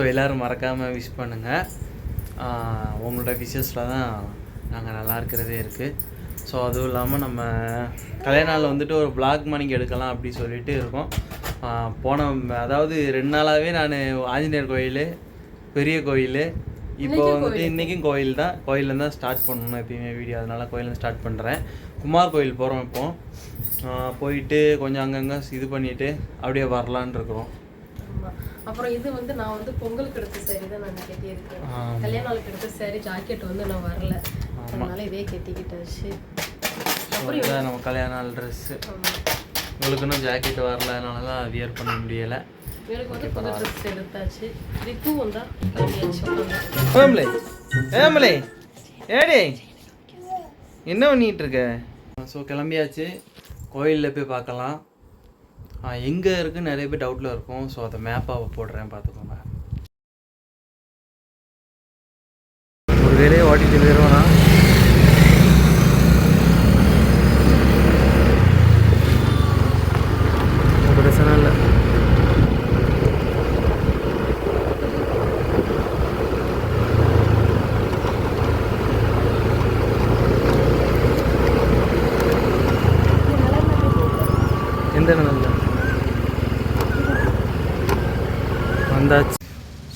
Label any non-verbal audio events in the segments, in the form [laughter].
So எல்லோரும் மறக்காமல் wish பண்ணுங்கள் உங்களோட விஷஸில் தான் நாங்கள் நல்லா இருக்கிறதே இருக்குது ஸோ அதுவும் இல்லாமல் நம்ம கல்யாண நாளில் வந்துட்டு ஒரு vlog மணிக்கு எடுக்கலாம் அப்படி சொல்லிட்டு இருக்கோம். போன அதாவது ரெண்டு நாளாகவே நான் ஆஞ்சநேயர் கோயில் பெரிய கோயில் இப்போ வந்துட்டு இன்றைக்கும் கோயில் தான். கோயிலேருந்து தான் ஸ்டார்ட் பண்ணணும். எப்பயுமே வீடியோ அதனால கோயிலேருந்து ஸ்டார்ட் பண்ணுறேன் குமார் கோயில் போகிறோம் இப்போ. ஆஹ் போயிட்டு கொஞ்சம் அங்கங்கே இது பண்ணிவிட்டு அப்படியே வரலான்னு இருக்கிறோம். அப்புறம் இது வந்து நான் வந்து பொங்கலுக்கு எடுத்த saree தான் நான் கட்டியிருக்கேன். கல்யாண நாளுக்கு எடுத்த saree ஜாக்கெட் வந்து நான் வரல. அதனால இதே கட்டிக்கிட்டாச்சு. இதான் நம்ம கல்யாண நாள் ட்ரெஸ்ஸு. உங்களுக்கு இன்னும் ஜாக்கெட் வரல அதனால தான் வியர் பண்ண முடியலை. எனக்கு வந்து புது ட்ரெஸ் எடுத்தாச்சு. ரிப்பு வந்தா. ஏமலே? ஏமலே? ஏடே? என்ன பண்ணிட்டு இருக்க? ஸோ கிளம்பியாச்சு. கோயிலில் போய் பார்க்கலாம். எங்கே இருக்குன்னு நிறைய பேர் டவுட்டில் இருக்கும். ஸோ அதை மேப்பாக போடுறேன் பார்த்துக்கோங்க. ஒரு வேலையை ஓட்டிட்டு போயிடுவோம் பிரச்சனை இல்லை எந்த நிலையில் வந்தாச்சு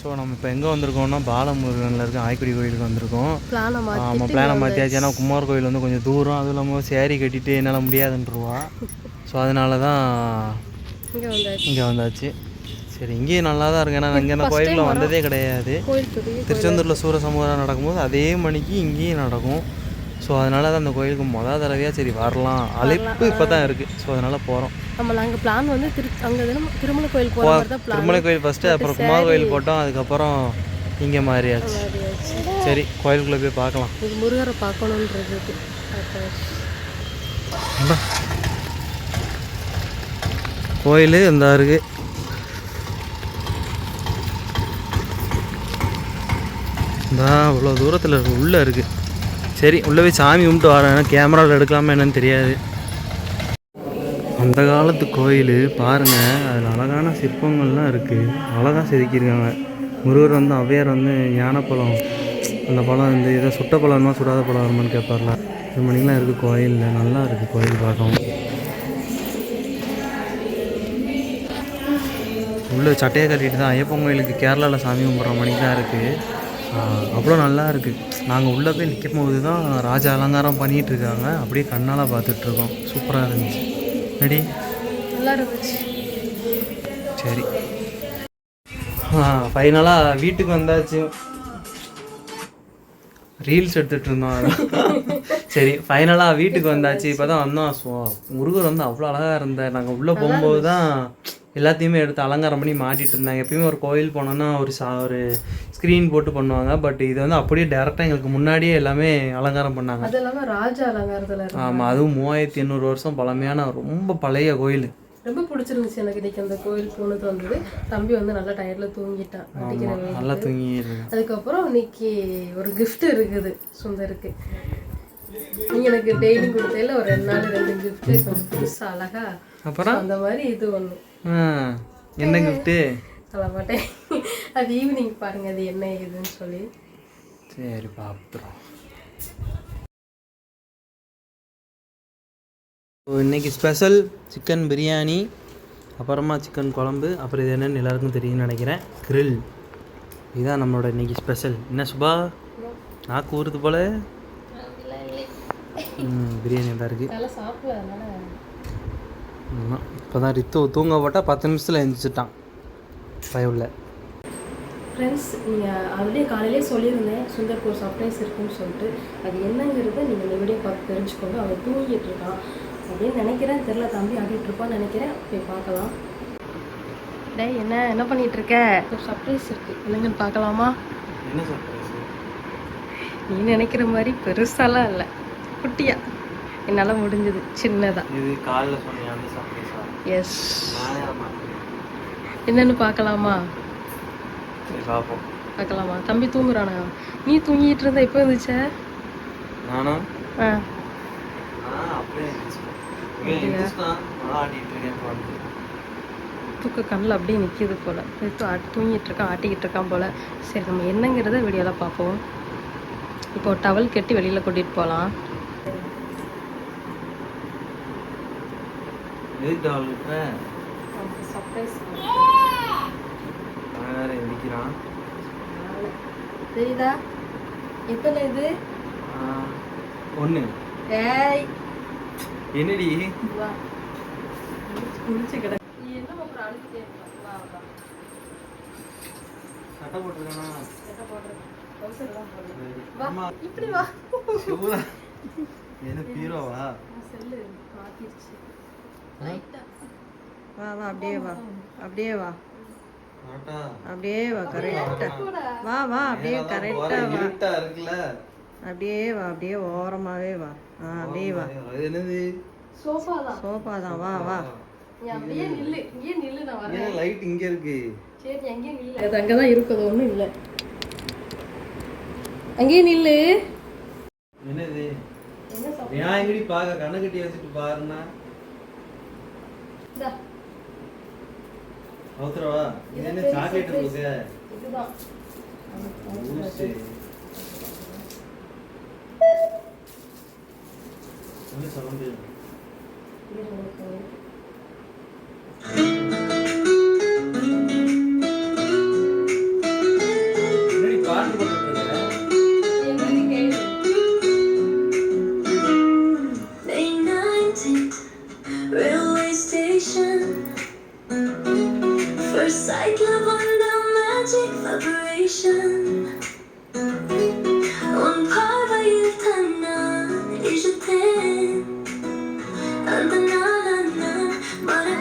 ஸோ நம்ம இப்போ எங்கே வந்திருக்கோம்னா பாலமுருகனில் இருக்க ஆய்க்குடி கோயிலுக்கு வந்திருக்கோம். ஆமாம் பிளானை மாற்றியாச்சு ஏன்னா குமார் கோயில் வந்து கொஞ்சம் தூரம். அதுவும் இல்லாமல் சேரீ கட்டிட்டு என்னால் முடியாதுன்றவா. ஸோ அதனால தான் இங்க வந்தாச்சு. சரி இங்கேயும் நல்லா தான் இருக்கு. ஏன்னா இங்கே இந்த கோயிலில் வந்ததே கிடையாது. திருச்செந்தூரில் சூரசமூகம் நடக்கும்போது அதே மணிக்கு இங்கேயும் நடக்கும். ஸோ அதனால தான் அந்த கோயிலுக்கு மொதல் தடவையாக சரி வரலாம். அழைப்பு இப்போ தான் இருக்குது ஸோ அதனால் போகிறோம் நம்ம நாங்க பிளான் வந்து திரு அங்க திருமலை கோயில் மாதிரி பிளான் திருமலை கோயில் ஃபஸ்ட்டு அப்புறம் குமார் கோயில் போட்டோம். அதுக்கப்புறம் இங்கே மாறியாச்சு. சரி கோயிலுக்குள்ளே போய் பார்க்கலாம். முருகரை பார்க்கணுன்றது கோயில் இந்த இருக்கு. இந்த அவ்வளோ தூரத்தில் இருக்கு உள்ளே இருக்குது சரி உள்ளே போய் சாமி கும்பிட்டு வரேன். கேமராவில் எடுக்கலாமா என்னன்னு தெரியாது. அந்த காலத்து கோயில் பாருங்கள் அதில் அழகான சிற்பங்கள்லாம் இருக்குது அழகாக செதுக்கியிருக்காங்க. முருகர் வந்து அவ்வையார் வந்து ஞானப்பழம் அந்த பழம் வந்து ஏதோ சுட்ட பழமா சுடாத பழம் வருமானு கேட்பார்ல. இது மணிக்கெலாம் இருக்குது கோயிலில். நல்லா இருக்குது கோயில் பார்க்கவும் உள்ளே சட்டையை கட்டிட்டு தான் ஐயப்பன் கோயிலுக்கு கேரளாவில் சாமி கும்பிட்ற மணிக்கு தான் இருக்குது அவ்வளோ நல்லா இருக்குது நாங்கள் உள்ளே போய் நிற்கும் போது தான் ராஜா அலங்காரம் பண்ணிகிட்டு இருக்காங்க. அப்படியே கண்ணால் பார்த்துட்ருக்கோம் சூப்பராக இருந்துச்சு. ரெடி சரி. ஃபைனலாக வீட்டுக்கு வந்தாச்சு. ரீல்ஸ் எடுத்துகிட்டு இருந்தோம். சரி ஃபைனலாக வீட்டுக்கு வந்தாச்சு. இப்போ தான் வந்தோம் முருகர் வந்து அவ்வளோ அழகாக இருந்தார். நாங்கள் உள்ளே போகும்போது தான் எல்லாத்தையுமே எடுத்து அலங்காரம் பண்ணி மாட்டிட்டு இருந்தாங்க. எப்பயுமே ஒரு கோயில் போனோன்னா ஒரு சா ஒரு ஸ்க்ரீன் போட்டு பண்ணுவாங்க. பட் இது வந்து அப்படியே டேரெக்டாக எங்களுக்கு முன்னாடியே எல்லாமே அலங்காரம் பண்ணாங்க. அது ராஜா அலங்காரத்துல ஆமாம் அதுவும் மூவாயிரத்தி எண்ணூறு வருஷம் பழமையான ரொம்ப பழைய கோயில். ரொம்ப பிடிச்சிருந்துச்சு எனக்கு இன்னைக்கு அந்த கோயில் போனது வந்தது. தம்பி வந்து நல்லா டயர்ல தூங்கிட்டான். நல்லா தூங்கி அதுக்கப்புறம் இன்னைக்கு ஒரு gift இருக்குது சுந்தருக்கு. நீ எனக்கு டெய்லி கொடுத்தையில ஒரு ரெண்டு நாள் ரெண்டு கிஃப்ட் புதுசா அழகா அப்புறம்? அந்த மாதிரி இது ஆ, என்ன கிஃப்ட்டு சொல்ல மாட்டேன். அது ஈவினிங் பாருங்க அது என்ன ஏதுன்னு சொல்லி. சரி பாப்புறோம் இன்னைக்கு ஸ்பெஷல் சிக்கன் பிரியாணி அப்புறமா சிக்கன் குழம்பு அப்புறம் இது என்னன்னு எல்லாருக்கும் தெரியும்னு நினைக்கிறேன். Grill. இதுதான் நம்மளோட இன்னைக்கு ஸ்பெஷல் என்ன சுபா? நாக்கு ஊறுது போல? பிரியாணி தான் இருக்குது ஆமாம் இப்போ தான் ரித்து தூங்க போட்டால் பத்து நிமிஷத்தில் எழுந்திரிச்சிட்டான் பயவில் ஃப்ரெண்ட்ஸ் நீங்கள் ஆல்ரெடி காலையிலே சொல்லியிருந்தேன் சுந்தருக்கு ஒரு சர்ப்ரைஸ் இருக்குன்னு சொல்லிட்டு. அது என்னங்கிறத நீங்கள் இந்த வீடியோ பார்த்து தெரிஞ்சுக்கோங்க. அவன் தூங்கிட்டு இருக்கான். அப்படின்னு நினைக்கிறேன். தெரில தம்பி ஆடிட்டு இருப்பான்னு நினைக்கிறேன். போய் பார்க்கலாம். டேய் என்ன என்ன பண்ணிட்டு இருக்க? ஒரு சர்ப்ரைஸ் இருக்கு. என்னங்கன்னு பார்க்கலாமா? என்ன சர்ப்ரைஸ் நீ நினைக்கிற மாதிரி பெருசாலாம் இல்லை. குட்டியா. என்னால் முடிஞ்சது. சின்னதா. இது காலைல சர்ப்ரைஸா? எஸ் என்னன்னு பார்க்கலாமா? பார்க்கலாமா? தம்பி தூங்குறானா? நீ தூங்கிட்டு இருந்தா எப்போ இருந்துச்ச நானா? ஆ. தூக்க கண்ணில் அப்படியே நிற்கிது போல். தூங்கிட்டு இருக்கான் ஆட்டிக்கிட்டு இருக்கான் போல். சரி நம்ம என்னங்கிறத வீடியோவில் பார்ப்போம். இப்போ டவல் கட்டி வெளியில் கூட்டிகிட்டு போகலாம் எதுக்கு டால் விட்டுறேன் சர்ப்ரைஸ் அவன் வேற எந்திக்கிறான். தெரியுதா? எத்தனை இது? ஒன்று ஏய். என்னடி? வா. முடிச்சு கிட நீ என்ன சட்டை போட்டுருக்கானா? தான். வா இப்படி வா. சிவரா [laughs] என்ன பீரோவா? செல்லு. மாத்திருச்சு. வா வா அப்படியே வா. அப்படியே வா. அப்படியே வா கரெக்டா வா வா அப்படியே கரெக்டா வா. இருக்குல்ல. அப்படியே வா அப்படியே ஓரமாவே வா. ஆ அப்படியே வா. என்னது சோஃபா தான் சோஃபா தான் வா வா. நீ அப்படியே நில்லு. இங்கேயே நில்லு நான் வரேன். லைட் இங்க இருக்கு. சரி அங்கேயே நில்லு. அது அங்கே தான் இருக்குது ஒன்றும் இல்லை. அங்கேயே நில்லு. என்னது? என்ன சாப்பிட ஏன் எங்கடி பாக்க? கண்ணை கட்டி வச்சுட்டு பாருன்னா இது என்ன சாக்லேட். இருக்கு இதுதான் என்ன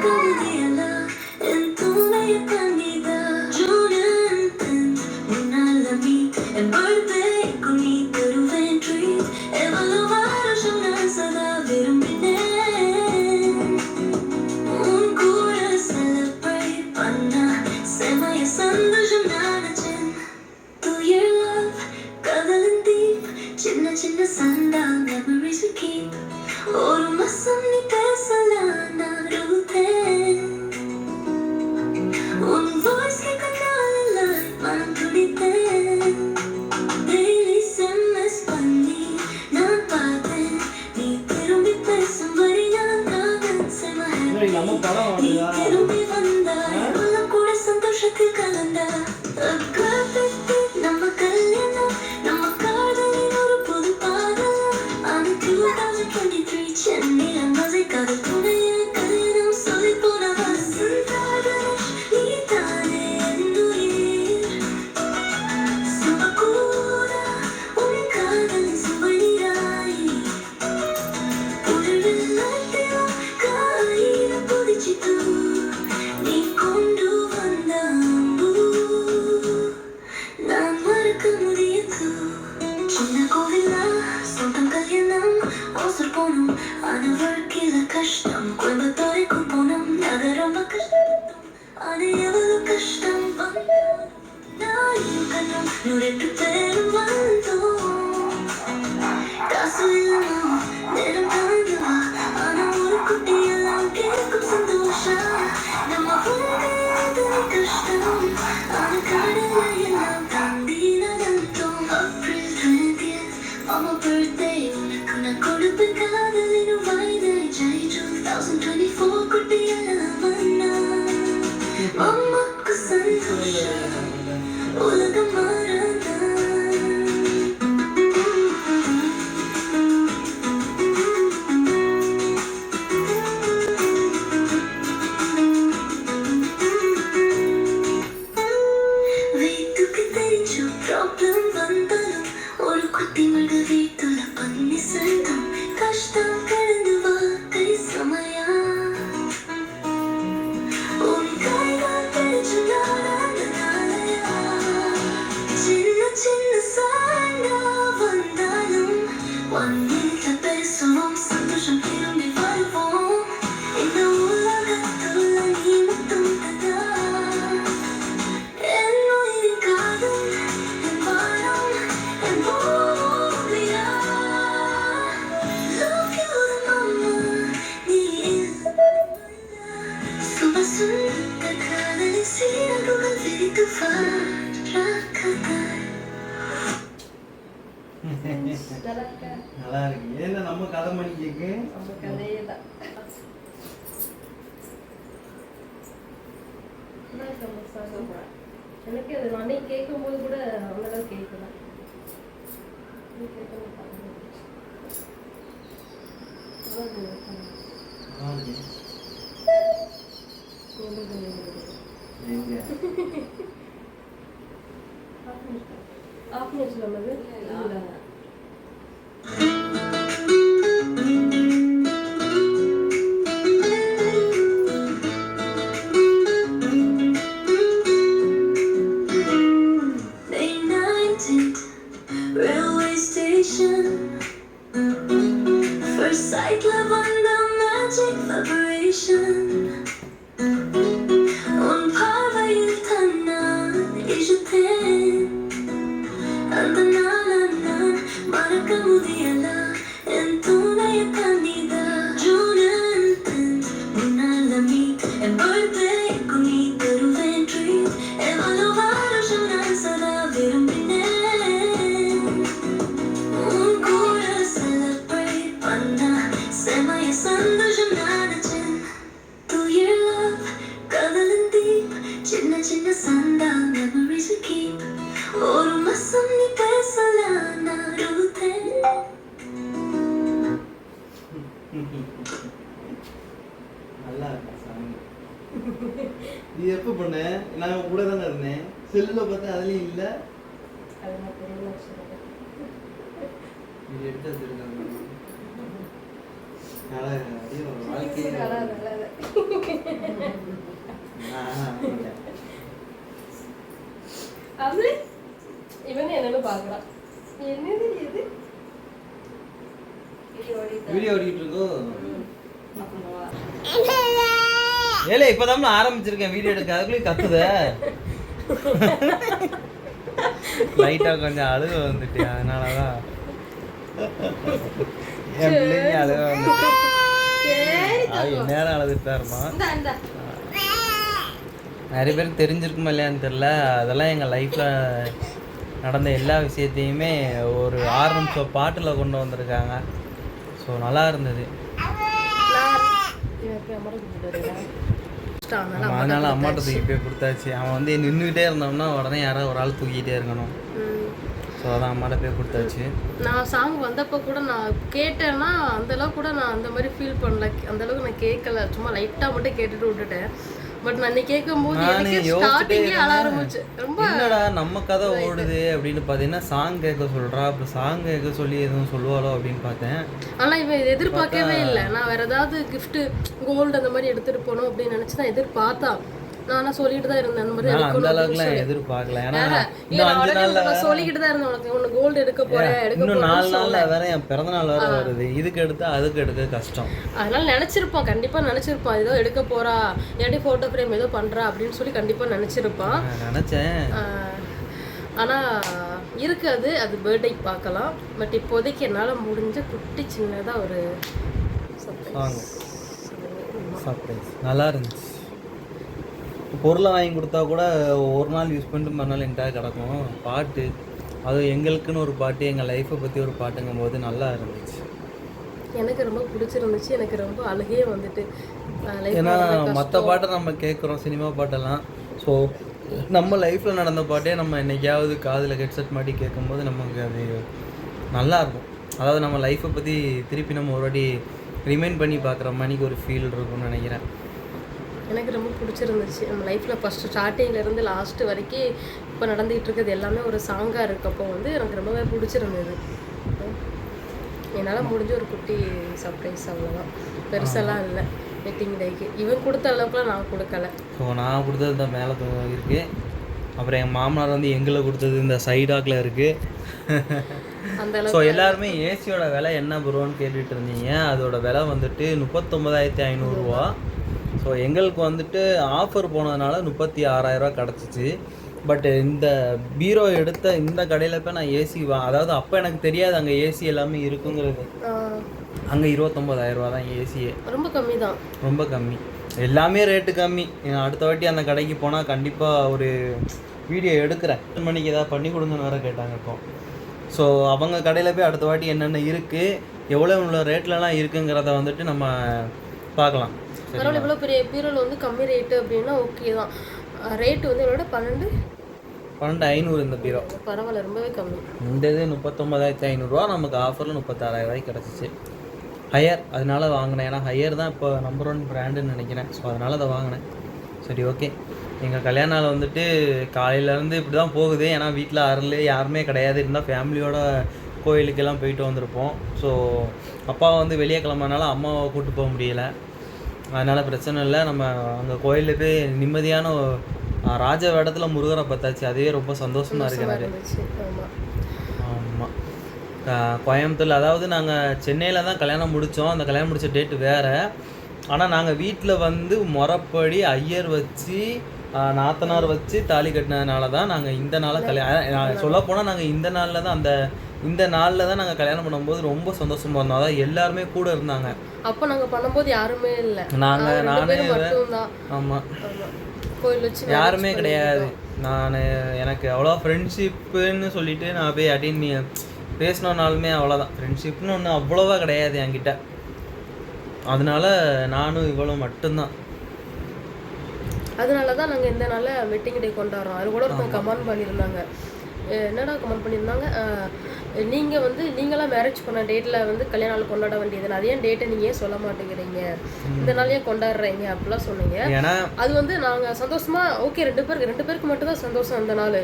Come again. என்னடி நம்ம படம் ஓடுதா? கூட சந்தோஷத்தில் கலந்தா. எனக்கு அது நானே கேட்கும்போது கூட அளவு கேட்கல நீ கேட்கணும் எங்க ஆஃப் உள்ளது இல்லை என்னன்னு பாக்குறான் என்னது இது? வீடியோ ஓடிட்டு இருக்கோம் ஏலே இப்பதான் ஆரம்பிச்சிருக்கேன் வீடியோ எடுக்க. அதுக்குள்ளேயும் கத்துத. லைட்டா கொஞ்சம் அழுக வந்துட்டு அதனாலதான். என் பிள்ளைங்க அழுக வந்துட்டு. நேரம் அழுதுட்டு இருப்பான். இந்தா இந்தா. நிறைய பேருக்கு தெரிஞ்சிருக்குமா இல்லையான்னு தெரில அதெல்லாம் எங்கள் லைஃப்பில் நடந்த எல்லா விஷயத்தையுமே ஒரு ஆறு நிமிஷம் பாட்டில் கொண்டு வந்திருக்காங்க. ஸோ நல்லா இருந்தது. அதனால அம்மாட்ட தூக்கி போய் கொடுத்தாச்சு. அவன் வந்து நின்றுக்கிட்டே இருந்தோம்னா உடனே யாராவது ஒரு ஆள் தூக்கிட்டே இருக்கணும். ஸோ அதான் அம்மாட்ட போய் கொடுத்தாச்சு. நான் சாங் வந்தப்போ கூட நான் கேட்டேன்னா அந்தளவுக்கு கூட நான் அந்த மாதிரி ஃபீல் பண்ணல. அந்த அளவுக்கு நான் கேட்கல. சும்மா லைட்டாக மட்டும் கேட்டுட்டு விட்டுட்டேன். பட் இன்னைக்கு கேட்கும்போது எனக்கு ஸ்டார்டிங்கே அழ. ஆரம்பிச்சு. ரொம்ப என்னடா நம்ம கதை ஓடுது அப்படின்னு பார்த்தீங்கன்னா சாங் கேட்க சொல்றா அப்புறம் சாங் கேட்க சொல்லி எதுவும் சொல்லுவாளோ அப்படின்னு பார்த்தேன். ஆனா இவன் இதை எதிர்பார்க்கவே இல்லை. நான் வேற ஏதாவது gift கோல்டு அந்த மாதிரி எடுத்துட்டு போகணும் அப்படின்னு நினைச்சு நான் எதிர்பார்த்தா. நான் ஆனா சொல்லிட்டு தான் இருந்தேன். அந்த மாதிரி அந்த அளவுக்குலாம். எதிர்பார்க்கல. ஏன்னா இன்னும் அஞ்சு நாள்ல சொல்லிக்கிட்டு தான் இருந்தேன் உனக்கு. உனக்கு கோல்டு எடுக்க போறேன் எடுக்க இன்னும் நாலு நாள்ல. வேற என் பிறந்த நாள் வேற வருது. இதுக்கு எடுத்தா அதுக்கு எடுக்க கஷ்டம். அதனால நினைச்சிருப்பான் கண்டிப்பா நினைச்சிருப்பான் ஏதோ எடுக்க போறா. இல்லாட்டி போட்டோ ஃப்ரேம் ஏதோ பண்றா அப்படின்னு சொல்லி கண்டிப்பா நினைச்சிருப்பான் நான் நினைச்சேன். ஆனா இருக்கு அது. பர்த்டே பார்க்கலாம். பட் இப்போதைக்கு என்னால முடிஞ்ச குட்டி சின்னதா ஒரு surprise. சர்ப்ரைஸ் நல்லா இருந்துச்சு. பொருளை வாங்கி கொடுத்தா கூட ஒரு நாள் யூஸ் பண்ணிட்டு மறுநாள் என்கிட்ட கிடக்கும். பாட்டு. அதுவும் எங்களுக்குன்னு ஒரு பாட்டு எங்கள் லைஃப்பை பற்றி ஒரு பாட்டுங்கும் போது நல்லா இருந்துச்சு. எனக்கு ரொம்ப பிடிச்சிருந்துச்சு. எனக்கு ரொம்ப அழுகையே வந்துட்டு. ஏன்னா மற்ற பாட்டை நம்ம கேட்குறோம் சினிமா பாட்டெல்லாம். ஸோ நம்ம லைஃப்பில் நடந்த பாட்டே நம்ம என்னைக்காவது காதில் ஹெட்செட் மாட்டி கேட்கும்போது நமக்கு அது நல்லா இருக்கும். அதாவது நம்ம லைஃப்பை பற்றி திருப்பி நம்ம ஒரு வாட்டி ரிமைண்ட் பண்ணி பார்க்குற மாதிரிக்கு ஒரு ஃபீல் இருக்கும்னு நினைக்கிறேன். எனக்கு ரொம்ப பிடிச்சிருந்துச்சு. நம்ம லைஃப்பில் ஃபஸ்ட்டு ஸ்டார்டிங்லேருந்து லாஸ்ட்டு வரைக்கும் இப்போ நடந்துகிட்டு இருக்கிறது எல்லாமே ஒரு சாங்காக இருக்கப்போ வந்து எனக்கு ரொம்பவே பிடிச்சிருந்தது. என்னால் முடிஞ்ச ஒரு குட்டி சர்ப்ரைஸ் அவ்வளோதான் பெருசெல்லாம் இல்லை. வெட்டிங் டேக்கு இவன் கொடுத்த அளவுக்குலாம் நான் கொடுக்கல. ஸோ நான் கொடுத்தது இந்த மேலே இருக்குது அப்புறம் என் மாமனார் வந்து எங்களை கொடுத்தது இந்த சைடாக்கில் இருக்குது அந்த ஸோ எல்லாருமே ஏசியோட விலை என்ன ப்ரோன்னு கேட்டுட்டு இருந்தீங்க. அதோட விலை வந்துட்டு முப்பத்தொம்பதாயிரத்தி ஐநூறுரூவா ஸோ எங்களுக்கு வந்துட்டு ஆஃபர் போனதுனால முப்பத்தி ஆறாயிரரூவா கிடச்சிச்சு. பட் இந்த பீரோ எடுத்த இந்த கடையில் போய் நான் ஏசி வா அதாவது அப்போ எனக்கு தெரியாது அங்கே ஏசி எல்லாமே இருக்குங்கிறது. அங்கே இருபத்தொம்பதாயிரரூவா தான் ஏசியே ரொம்ப கம்மி தான். ரொம்ப கம்மி. எல்லாமே ரேட்டு கம்மி. அடுத்த வாட்டி அந்த கடைக்கு போனால் கண்டிப்பாக ஒரு வீடியோ எடுக்கிறேன். எட்டு மணிக்கு ஏதாவது பண்ணி கொடுங்கன்னு வேற கேட்டாங்க இப்போ. ஸோ அவங்க கடையில் போய் அடுத்த வாட்டி என்னென்ன இருக்குது எவ்வளோ எவ்வளோ ரேட்லலாம் இருக்குங்கிறத வந்துட்டு நம்ம பார்க்கலாம். பரவாயில்ல இவ்வளோ பெரிய பீரோல் வந்து கம்மி ரேட்டு அப்படின்னா ஓகே தான். ரேட்டு வந்து என்னோட பன்னெண்டு பன்னெண்டு ஐநூறு இந்த பீரோ. பரவாயில்ல ரொம்பவே கம்மி. இந்த இது முப்பத்தொம்பதாயிரத்தி ஐநூறுரூவா நமக்கு ஆஃபரில் முப்பத்தாறாயிரம் ரூபாய்க்கு கிடச்சிச்சு. ஹையர் அதனால வாங்கினேன். ஏன்னா ஹையர் தான் இப்போ நம்பர் ஒன் பிராண்டுன்னு நினைக்கிறேன். ஸோ அதனால அதை வாங்கினேன். சரி ஓகே எங்கள் கல்யாண நாள் வந்துட்டு காலையிலேருந்து இப்படி தான் போகுது. ஏன்னா வீட்டில் அருள் யாருமே கிடையாது. இருந்தால் ஃபேமிலியோட கோயிலுக்கெல்லாம் போயிட்டு வந்திருப்போம். ஸோ அப்பா வந்து வெளியே கிளம்புறதுனால அம்மாவை கூப்பிட்டு போக முடியல. அதனால் பிரச்சனை இல்லை. நம்ம அங்கே கோயிலில் போய் நிம்மதியான ராஜ வேடத்தில் முருகரை பார்த்தாச்சு. அதுவே ரொம்ப சந்தோஷமாக இருக்கு எனக்கு. ஆமாம் கோயம்புத்தூர்ல அதாவது நாங்கள் சென்னையில் தான் கல்யாணம் முடித்தோம் அந்த கல்யாணம் முடிச்ச டேட்டு வேறு. ஆனால் நாங்கள் வீட்டில் வந்து முறைப்படி ஐயர் வச்சு நாத்தனார் வச்சு தாலி கட்டினதுனால தான் நாங்கள் இந்த நாளை கல்யாணம் சொல்ல போனால் நாங்கள் இந்த நாளில் தான் அந்த இந்த நாளில் தான் நாங்கள் கல்யாணம் பண்ணும்போது ரொம்ப சந்தோஷமா இருந்தோம். அதாவது எல்லாருமே கூட இருந்தாங்க. அப்போ நாங்கள் பண்ணும்போது யாருமே இல்லை. நாங்கள் நானே ஆமாம் யாருமே கிடையாது. நான் எனக்கு அவ்வளோ ஃப்ரெண்ட்ஷிப்புன்னு சொல்லிட்டு நான் போய் அட்டன் பண்ணி பேசினோனாலுமே அவ்வளோதான் ஃப்ரெண்ட்ஷிப்னு ஒன்று அவ்வளோவா கிடையாது என்கிட்ட. அதனால நானும் இவ்வளோ மட்டும்தான். அதனால தான் நாங்கள் இந்த நாளில் வெட்டிங் டே கொண்டாடுறோம். அது கூட ஒருத்தவங்க கமெண்ட் பண்ணியிருந்தாங்க. என்னடா கமெண்ட் பண்ணியிருந்தாங்க? நீங்கள் வந்து நீங்களாம் மேரேஜ் பண்ண டேட்டில் வந்து கல்யாண நாள் கொண்டாட வேண்டியது அது ஏன் டேட்டை நீங்கள் ஏன் சொல்ல மாட்டேங்கிறீங்க? இந்த நாள் ஏன் கொண்டாடுறீங்க? அப்படிலாம் சொன்னீங்க. அது வந்து நாங்கள் சந்தோஷமா ஓகே ரெண்டு பேருக்கு ரெண்டு பேருக்கு மட்டும் தான் சந்தோஷம் அந்த நாள்.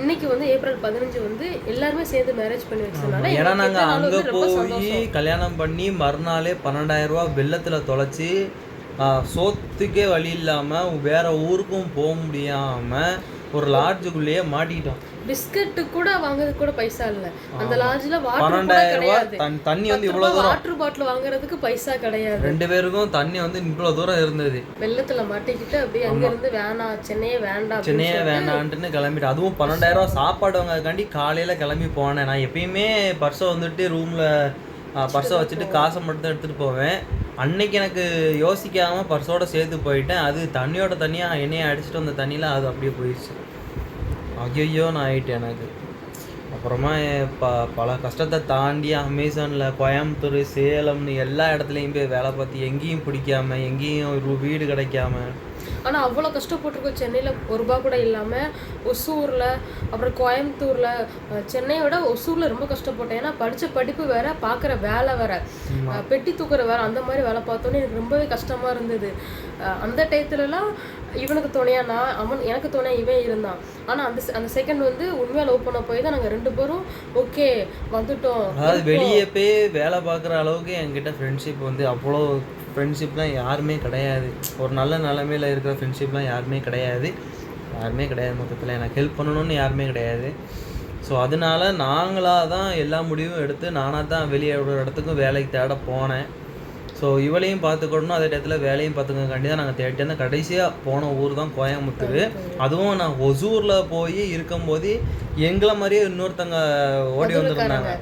இன்னைக்கு வந்து ஏப்ரல் பதினஞ்சு வந்து எல்லாருமே சேர்ந்து மேரேஜ் பண்ணி வச்சதுனால ஏன்னா நாங்கள் அங்கே போய் கல்யாணம் பண்ணி மறுநாளே பன்னெண்டாயிரம் ரூபா வெள்ளத்தில் தொலைச்சி சோத்துக்கே வழி இல்லாமல் வேற ஊருக்கும் போக முடியாமல் ஒரு லாட்ஜுக்குள்ளேயே மாட்டிக்கிட்டோம். பிஸ்கட் கூட வாங்குறதுக்கு கூட பைசா இல்ல. அந்த லாட்ஜ்ல வாட்டர் கிடையாது. தண்ணி வந்து இவ்வளோ தூரம். வாட்டர் பாட்டில் வாங்குறதுக்கு பைசா கிடையாது. ரெண்டு பேருக்கும் தண்ணி வந்து இவ்வளோ தூரம் இருந்தது. வெள்ளத்துல மாட்டிக்கிட்டு அப்படியே அங்க இருந்து வேணாம் சென்னையே வேண்டாம் சென்னையே வேண்டான்ட்டுன்னு கிளம்பிட்டு அதுவும் பன்னெண்டாயிரம் ரூபா சாப்பாடு வாங்கறதுக்காண்டி காலையில் கிளம்பி போனேன். நான் எப்பயுமே பர்ஸை வந்துட்டு ரூமில் பர்ஸை வச்சுட்டு காசை மட்டும் தான் எடுத்துகிட்டு போவேன். அன்னைக்கு எனக்கு யோசிக்காமல் பர்ஸோடு சேர்த்து போயிட்டேன். அது தண்ணியோட தண்ணியாக எண்ணெயை அடிச்சிட்டு வந்த தண்ணியில் அது அப்படியே போயிடுச்சு ஐயோ நான் ஆயிட்டேன் எனக்கு. அப்புறமா ப பல கஷ்டத்தை தாண்டி அமேசானில் கோயம்புத்தூர் சேலம்னு எல்லா இடத்துலையும் போய் வேலை பார்த்து எங்கேயும் பிடிக்காம எங்கேயும் வீடு கிடைக்காம ஆனா அவ்வளவு கஷ்டப்பட்டிருக்கோம். சென்னையில ஒரு ரூபா கூட இல்லாம ஒசூர்ல அப்புறம் கோயம்புத்தூர்ல அஹ் சென்னையை விட ஒசூர்ல ரொம்ப கஷ்டப்பட்டேன். ஏன்னா படிச்ச படிப்பு வேற பாக்குற வேலை வேற. பெட்டி தூக்குற வேலை அந்த மாதிரி வேலை பார்த்தோன்னே எனக்கு ரொம்பவே கஷ்டமா இருந்தது. அந்த டயத்துலலாம் இவனுக்கு துணையா நான் அவன் எனக்கு துணையா இவன் இருந்தான். ஆனா அந்த அந்த செகண்ட் வந்து உண்மையா லவ் பண்ண போய் தான் நாங்க ரெண்டு பேரும் ஓகே வந்துட்டோம். அதாவது வெளியே போய் வேலை பார்க்குற அளவுக்கு என்கிட்ட ஃப்ரெண்ட்ஷிப் வந்து அவ்வளோ ஃப்ரெண்ட்ஷிப்லாம் யாருமே கிடையாது. ஒரு நல்ல நிலமையில் இருக்கிற ஃப்ரெண்ட்ஷிப்லாம் யாருமே கிடையாது. யாருமே கிடையாது மொத்தத்தில். எனக்கு ஹெல்ப் பண்ணணும்னு யாருமே கிடையாது. ஸோ அதனால நாங்களாக தான் எல்லா முடிவும் எடுத்து நானாக தான் வெளியே ஒரு இடத்துக்கும் வேலைக்கு தேட போனேன். ஸோ இவளையும் பார்த்துக்கணும். அதே இடத்துல வேலையும் பார்த்துக்கங்காண்டி தான் நாங்கள் தேடிட்டு இருந்தோம். கடைசியாக போன ஊர் தான் கோயம்புத்தூர். அதுவும் நான் ஒசூரில் போய் இருக்கும்போது எங்களை மாதிரியே இன்னொருத்தங்க ஓடி வந்துருந்தாங்க.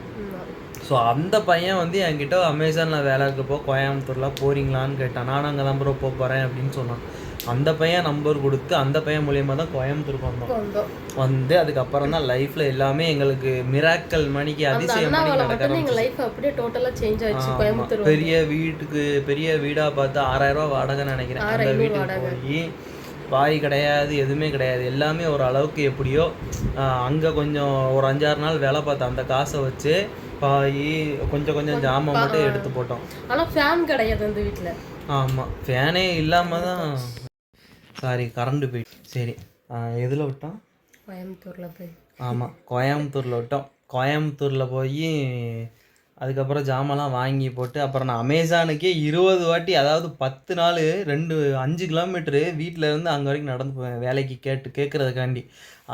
ஸோ அந்த பையன் வந்து என்கிட்ட அமேசானில் வேலை இருக்கப்போ கோயம்புத்தூரில் போறீங்களான்னு கேட்டான். நான் அங்கே தான் ப்ரோ போக போகிறேன் அப்படின்னு சொன்னான். அந்த பையன் நம்பர் கொடுத்து அந்த பையன் மூலியமாக தான் கோயம்புத்தூருக்கு வந்தோம் வந்து அதுக்கப்புறம் தான் லைஃப்பில் எல்லாமே எங்களுக்கு மிராக்கல் மணிக்கு அதிசயம் மணிக்கு. கோயம்புத்தூர் பெரிய வீட்டுக்கு பெரிய வீடா பார்த்து ஆறாயிரம் ரூபாய் வாடகை நினைக்கிறேன். அந்த வீட்டுக்கு வாடகை. போய் பாய் கிடையாது எதுவுமே கிடையாது. எல்லாமே ஒரு அளவுக்கு எப்படியோ அங்க கொஞ்சம் ஒரு அஞ்சாறு நாள் வேலை பார்த்தேன் அந்த காசை வச்சு பாய் கொஞ்சம் கொஞ்சம் ஜாமான் மட்டும் எடுத்து போட்டோம். ஆனா ஃபேன் கிடையாது அந்த வீட்ல. ஆமா ஃபேனே இல்லாம தான் சாரி கரண்ட் போயிட்டு சரி எதுல விட்டோம்? கோயம்புத்தூர்ல போய். ஆமாம் கோயம்புத்தூரில் விட்டோம். கோயம்புத்தூரில் போய் அதுக்கப்புறம் ஜாமான்லாம் வாங்கி போட்டு அப்புறம் நான் அமேசானுக்கே இருபது வாட்டி அதாவது பத்து நாள் ரெண்டு அஞ்சு கிலோமீட்டரு வீட்டில் இருந்து அங்கே வரைக்கும் நடந்து போவேன் வேலைக்கு கேட்டு கேட்குறதுக்காண்டி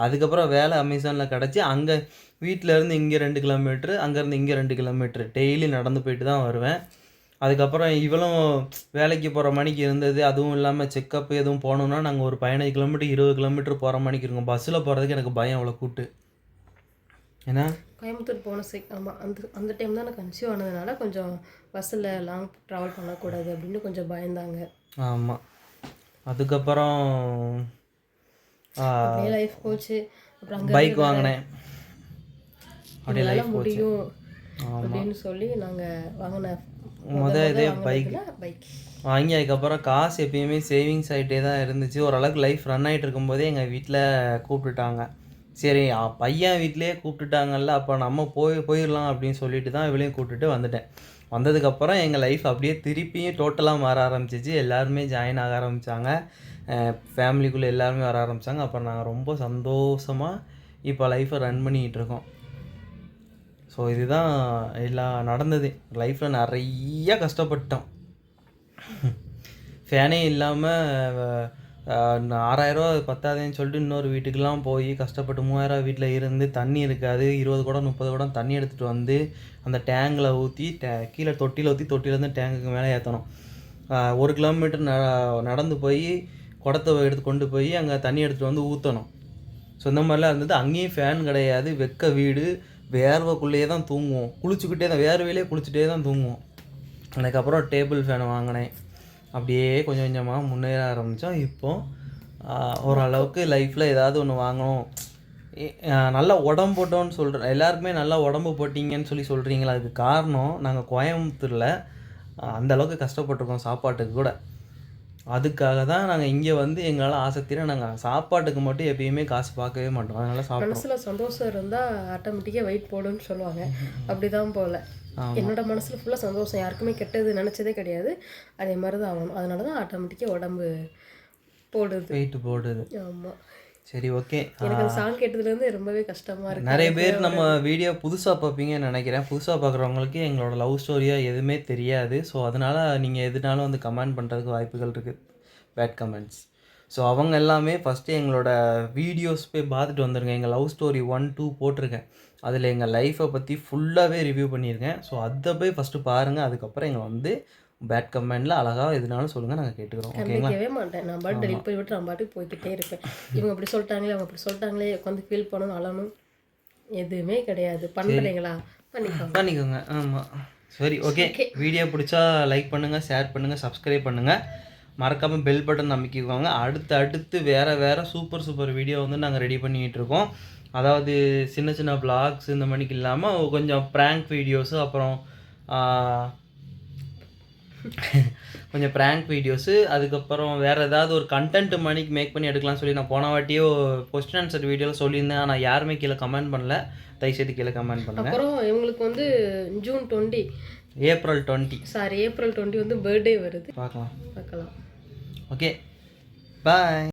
அதுக்கப்புறம் வேலை அமேசானில் கிடச்சி அங்கே வீட்டில் இருந்து இங்கே ரெண்டு கிலோமீட்ரு அங்கேருந்து இங்கே ரெண்டு கிலோமீட்ரு டெய்லி நடந்து போயிட்டு தான் வருவேன். அதுக்கப்புறம் இவளும் வேலைக்கு போகிற மணிக்கு இருந்தது அதுவும் இல்லாமல் செக்கப் எதுவும் போகணுன்னா நாங்கள் ஒரு பதினஞ்சு கிலோமீட்டர் இருபது கிலோமீட்டர் போகிற மணிக்கு இருக்கோம். பஸ்ஸில் போகிறதுக்கு எனக்கு பயம் அவ்வளோ கூட்டு. ஏன்னா? கோயம்புத்தூர் போன செக் ஆமா அந்த அந்த டைம் தான் நான் கன்சீவ் ஆனதுனால கொஞ்சம் பஸ்ஸில் லாங் ட்ராவல் பண்ணக்கூடாது அப்படின்னு கொஞ்சம் பயந்தாங்க. ஆமாம் அதுக்கப்புறம் லைஃப் போச்சு. அப்புறம் பைக் வாங்கினேன். அப்படியே லைஃப் போச்சு. முடியும் அப்படின்னு சொல்லி நாங்க வாங்கின முத இதே பைக் வாங்கி அதுக்கப்புறம் காசு எப்பயுமே சேவிங்ஸ் ஆகிட்டே தான் இருந்துச்சு. ஓரளவுக்கு லைஃப் ரன் ஆகிட்டு இருக்கும்போதே எங்கள் வீட்டில் கூப்பிட்டுட்டாங்க. சரி பையன் வீட்டிலேயே கூப்பிட்டுட்டாங்கல்ல அப்போ நம்ம போய் போயிடலாம் அப்படின்னு சொல்லிட்டு தான் இவளையும் கூப்பிட்டுட்டு வந்துட்டேன். வந்ததுக்கப்புறம் எங்கள் லைஃப் அப்படியே திருப்பியும் டோட்டலாக மாற ஆரம்பிச்சிச்சு. எல்லாருமே ஜாயின் ஆக ஆரம்பித்தாங்க ஃபேமிலிக்குள்ளே எல்லாருமே வர ஆரம்பித்தாங்க அப்புறம் நாங்கள் ரொம்ப சந்தோஷமாக இப்போ லைஃப்பை ரன் பண்ணிக்கிட்டு இருக்கோம். ஸோ இதுதான் எல்லாம் நடந்தது. லைஃப்பில் நிறைய கஷ்டப்பட்டோம். ஃபேனே இல்லாமல் ஆறாயிரரூவா பத்தாதேன்னு சொல்லிட்டு இன்னொரு வீட்டுக்கெலாம் போய் கஷ்டப்பட்டு மூவாயிரரூவா வீட்டில் இருந்து தண்ணி இருக்காது. இருபது குடம் முப்பது குடம் தண்ணி எடுத்துகிட்டு வந்து அந்த டேங்கில் ஊற்றி டே கீழே தொட்டியில் ஊற்றி தொட்டிலேருந்து டேங்குக்கு மேலே ஏற்றணும் ஒரு கிலோமீட்டர் ந நடந்து போய் குடத்தை எடுத்து கொண்டு போய் அங்கே தண்ணி எடுத்துகிட்டு வந்து ஊற்றணும் ஸோ இந்த மாதிரிலாம் இருந்தது. அங்கேயும் ஃபேன் கிடையாது. வெக்க வீடு. வேர்வைக்குள்ளேயே தான் தூங்குவோம். குளிச்சுக்கிட்டே தான் வேர்வையிலே குளிச்சுட்டே தான் தூங்குவோம். அதுக்கப்புறம் டேபிள் ஃபேன் வாங்கினேன். அப்படியே கொஞ்சம் கொஞ்சமாக முன்னேற ஆரம்பித்தோம் இப்போது ஓரளவுக்கு லைஃப்பில் ஏதாவது ஒன்று வாங்கணும். நல்லா உடம்பு போட்டோன்னு சொல்கிறேன் எல்லாருக்குமே நல்லா உடம்பு போட்டிங்கன்னு சொல்லி சொல்கிறீங்களா அதுக்கு காரணம் நாங்கள் கோயம்புத்தூரில் அந்தளவுக்கு கஷ்டப்பட்டிருக்கோம் சாப்பாட்டுக்கு கூட. அதுக்காக தான் நாங்கள் இங்கே வந்து எங்களால் ஆசக்தியில் நாங்கள் சாப்பாட்டுக்கு மட்டும் எப்பயுமே காசு பார்க்கவே மாட்டோம். அதனால சாப்பிடுவோம் மனசுல சந்தோஷம் இருந்தா ஆட்டோமேட்டிக்கா வெயிட் போடுன்னு சொல்லுவாங்க. [laughs] அப்படிதான் போல. என்னோட மனசுல ஃபுல்லா சந்தோஷம். யாருக்குமே கெட்டது நினைச்சதே கிடையாது. அதே மாதிரி தான் ஆகணும். அதனால தான் ஆட்டோமேட்டிக்கா உடம்பு போடுது. வெயிட் போடுது. ஆமா. சரி ஓகே எனக்கு அந்த சாங் கேட்டதுல இருந்து ரொம்பவே கஷ்டமா இருக்கு. நிறைய பேர் நம்ம வீடியோ புதுசாக பார்ப்பீங்கன்னு நினைக்கிறேன். புதுசாக பார்க்குறவங்களுக்கு எங்களோட லவ் ஸ்டோரியாக எதுவுமே தெரியாது. ஸோ அதனால் நீங்கள் எதுனாலும் வந்து கமெண்ட் பண்ணுறதுக்கு வாய்ப்புகள் இருக்குது பேட் கமெண்ட்ஸ் ஸோ அவங்க எல்லாமே ஃபஸ்ட்டு எங்களோட வீடியோஸ் போய் பார்த்துட்டு வந்துருங்க. எங்கள் லவ் ஸ்டோரி ஒன் டூ போட்டிருக்கேன். அதில் எங்கள் லைஃப்பை பற்றி ஃபுல்லாகவே ரிவ்யூ பண்ணியிருக்கேன் ஸோ அதை போய் ஃபஸ்ட்டு பாருங்கள் அதுக்கப்புறம் எங்களை வந்து பேட் கமெண்டில் அழகாக எதுனாலும் சொல்லுங்கள் நாங்கள் கேட்டுக்கிறோம். கண்டிக்கவே மாட்டேன். நான் பாட்டு டெலிட் பண்ணி விட்டு நான் பாட்டுக்கு போய்கிட்டே இருப்பேன். இவங்க அப்படி சொல்லிட்டாங்களே அவங்க அப்படி சொல்லிட்டாங்களே உட்காந்து ஃபீல் பண்ணணும் அழணும். எதுவுமே கிடையாது. பண்ணுறீங்களா பண்ணிக்கோங்க. பண்ணிக்கோங்க. ஆமாம் சரி ஓகே. வீடியோ பிடிச்சா லைக் பண்ணுங்கள் ஷேர் பண்ணுங்கள் சப்ஸ்கிரைப் பண்ணுங்கள் மறக்காமல் பெல் பட்டன் அமைக்கிக்கோங்க அடுத்து அடுத்து வேறு வேறு சூப்பர் சூப்பர் வீடியோ வந்து நாங்கள் ரெடி பண்ணிக்கிட்டு இருக்கோம். அதாவது சின்ன சின்ன vlogs இந்த மணிக்கு இல்லாமல் கொஞ்சம் ப்ராங்க் வீடியோஸு அப்புறம் [laughs] கொஞ்சம் ப்ராங்க் வீடியோஸு அதுக்கப்புறம் வேறு ஏதாவது ஒரு கண்டென்ட் மணிக்கு மேக் பண்ணி எடுக்கலாம்னு சொல்லி நான் போன வாட்டியோ கொஸ்டின் ஆன்சர் வீடியோவில் சொல்லியிருந்தேன். ஆனால் யாருமே கீழே கமெண்ட் பண்ணல. தயவுசெய்து கீழே கமெண்ட் பண்ணுங்கள் அப்புறம் இவங்களுக்கு வந்து June twenty. April twenty. Sorry April twenty வந்து பர்த்டே வருது. பார்க்கலாம். பார்க்கலாம். Okay bye